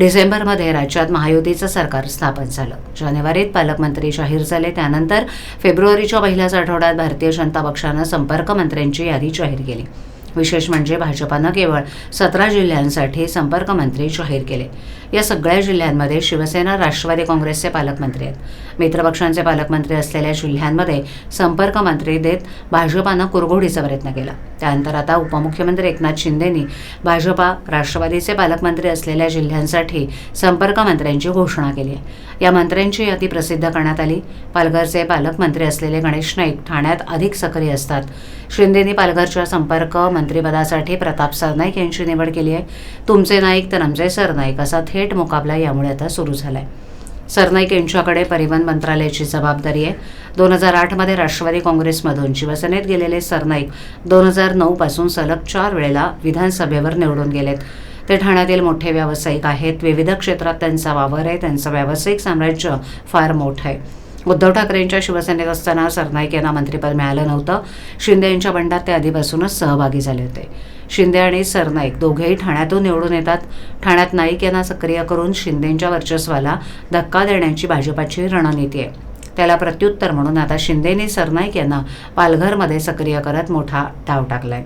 डिसेंबरमध्ये राज्यात महायुतीचं सरकार स्थापन झालं. जानेवारीत पालकमंत्री जाहीर झाले त्यानंतर फेब्रुवारीच्या पहिल्याच आठवड्यात भारतीय जनता पक्षानं संपर्क मंत्र्यांची यादी जाहीर केली. विशेष म्हणजे भाजपानं केवळ सतरा जिल्ह्यांसाठी संपर्कमंत्री जाहीर केले. या सगळ्या जिल्ह्यांमध्ये शिवसेना राष्ट्रवादी काँग्रेसचे पालकमंत्री आहेत. मित्रपक्षांचे पालकमंत्री असलेल्या जिल्ह्यांमध्ये संपर्क मंत्री देत भाजपानं कुरघोडीचा प्रयत्न केला. त्यानंतर आता उपमुख्यमंत्री एकनाथ शिंदेंनी भाजपा राष्ट्रवादीचे पालकमंत्री असलेल्या जिल्ह्यांसाठी संपर्क मंत्र्यांची घोषणा केली आहे. या मंत्र्यांची यादी प्रसिद्ध करण्यात आली. पालघरचे पालकमंत्री असलेले गणेश नाईक ठाण्यात अधिक सक्रिय असतात. शिंदेनी पालघरच्या संपर्क मंत्रिपदासाठी प्रताप सरनाईक यांची निवड केली आहे. तुमचे नाईक तर आमचे सरनाईक असा थेट मुकाबला यामुळे आता सुरू झालाय. सरनाईक यांच्याकडे परिवहन मंत्रालयाची जबाबदारी आहे. दोन हजार आठमध्ये राष्ट्रवादी काँग्रेसमधून शिवसेनेत गेलेले सरनाईक दोन हजार नऊपासून सलग चार वेळेला विधानसभेवर निवडून गेलेत. ते ठाण्यातील मोठे व्यावसायिक आहेत. विविध क्षेत्रात त्यांचा वावर आहे. त्यांचं व्यावसायिक साम्राज्य फार मोठं आहे. उद्धव ठाकरेंच्या शिवसेनेत असताना सरनाईक यांना मंत्रिपद मिळालं नव्हतं. शिंदे यांच्या बंडात ते आधीपासूनच सहभागी झाले होते. शिंदे आणि सरनाईक दोघेही ठाण्यातून निवडून येतात. ठाण्यात नाईक यांना सक्रिय करून शिंदेंच्या वर्चस्वाला धक्का देण्याची भाजपाची रणनीती आहे. त्याला प्रत्युत्तर म्हणून आता शिंदेने सरनाईक यांना पालघरमध्ये सक्रिय करत मोठा डाव टाकलाय.